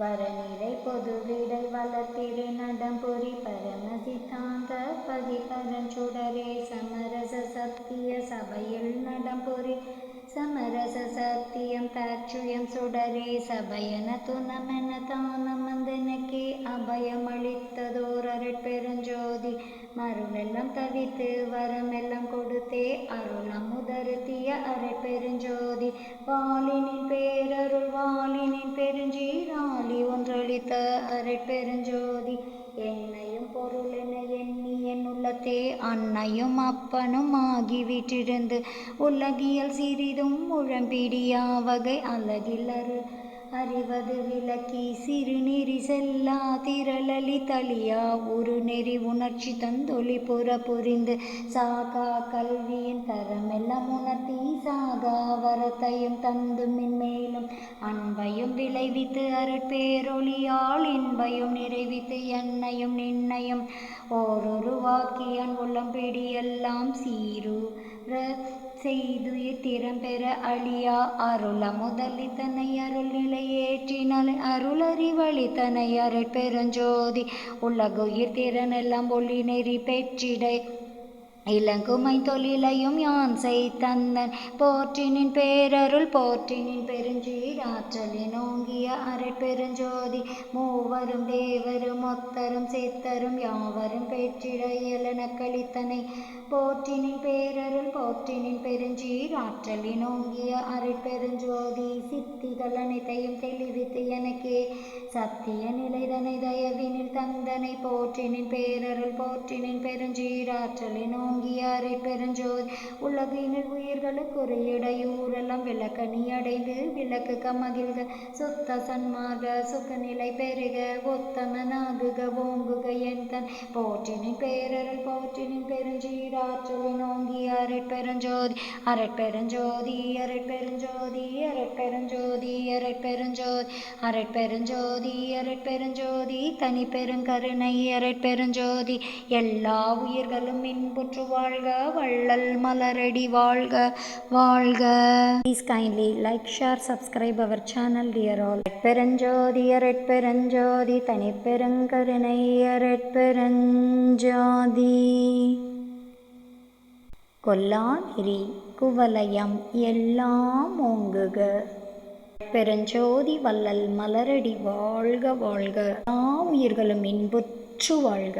வரநிலை பொதுவிடை வளத்திரு சித்தாந்த பரமசித்தாந்த பதிபரஞ்சுடரே சமரச சத்திய சபையில் நடம்புரி சமரச சத்தியம் தாட்சுயம் சுடரே. சபையன துணமென தானமந்தனக்கே அபயமளித்ததோர் பெருஞ்சோதி மருளெல்லாம் தவித்து வரமெல்லாம் கொடுத்தே. அருளம் அருளமுதருத்திய அருட்பெருஞ்சோதி வாலினின் பேரருள் அருட்பெருஞ்சோதி என்னையும் பொருள் பொருளென எண்ணி என் உள்ளத்தே அன்னையும் அப்பனும் ஆகிவிட்டிருந்து. உலகியல் சிறிதும் முழம்பிடியா வகை அழகில் அரு அறிவது விளக்கி சிறுநெறி செல்லா திரளலி தளியா. ஒரு நெறி உணர்ச்சி தந்தொளி புற புரிந்து சாகா. கல்வியின் தரமெல்லாம் உணர்த்தி சாகா. வரத்தையும் தந்து மென்மேலும் அன்பையும் விளைவித்து அருட்பேரொழியால் இன்பையும் நிறைவித்து என்னையும் நின்னையும் ஓரொரு வாக்கியன் உள்ளம் பிடியெல்லாம் சீரு செய்துயிர் திறம்பெற அழியா அருள முதலித்தனை அருள் நிலையேற்றினால் அருளறிவழித்தனை அருட்பெருஞ்சோதி உலகுயிர் திறனெல்லாம் ஒளி நெறி பெற்றிடை. இளங்குமை தொழிலையும் யான் செய்தந்தன் போற்றினின் பேரருள் போற்றினின் பெருஞ்சீராற்றலின் ஓங்கிய அரட்பெருஞ்சோதி மூவரும் தேவரும் ஒத்தரும் சேத்தரும் யாவரும் பெற்றிட இயலன கழித்தனை. போற்றினின் பேரருள் போற்றினின் பெருஞ்சீராற்றலின் ஓங்கிய அரட்பெருஞ்சோதி சித்திகள் அனைத்தையும் தெளிவித்து எனக்கே சத்திய நிலைதனை தயவினில் போற்றினின் பேரருள் போற்றினின் பெருஞ்சீராற்றலின் ஓங்கியாரை பெருஞ்சோதி. உலகினில் உயிர்களுக்கு ஒரு இடையூறெல்லாம் விளக்க நீ அடைந்து விளக்கு கமகிழ்க. சுத்த சன்மார்க சுகநிலை பெருக ஒத்தமனாகுக ஓங்குக என் தன். போற்றினின் பேரருள் போற்றினின் பெருஞ்சீராற்றலின் ஓங்கிய அருட்பெருஞ்சோதி அரட்பெருஞ்சோதி அரட்பெருஞ்சோதி அரட்பெருஞ்சோதி அரட்பெருஞ்சோதி அரட்பெருஞ்சோதி அரட்பெருஞ்சோதி தனி பெருங்கரு பெருங்கருணை அரட்பெருஞ்சோதி எல்லா உயிர்களும் இன்புற்று வாழ்க வள்ளல் மலரடி வாழ்க வாழ்க. Please kindly like share subscribe our channel dear all பெருஞ்சோதி அரட்பெருஞ்சோதி தனி பெருங்கருணை அரட்பெருஞ்சோதி கொல்லாநிரி குவலயம் எல்லாம் ஓங்குக பெருஞ்சோதி வள்ளல் மலரடி வாழ்க வாழ்க உயிர்களும் இன்புற்று வாழ்க.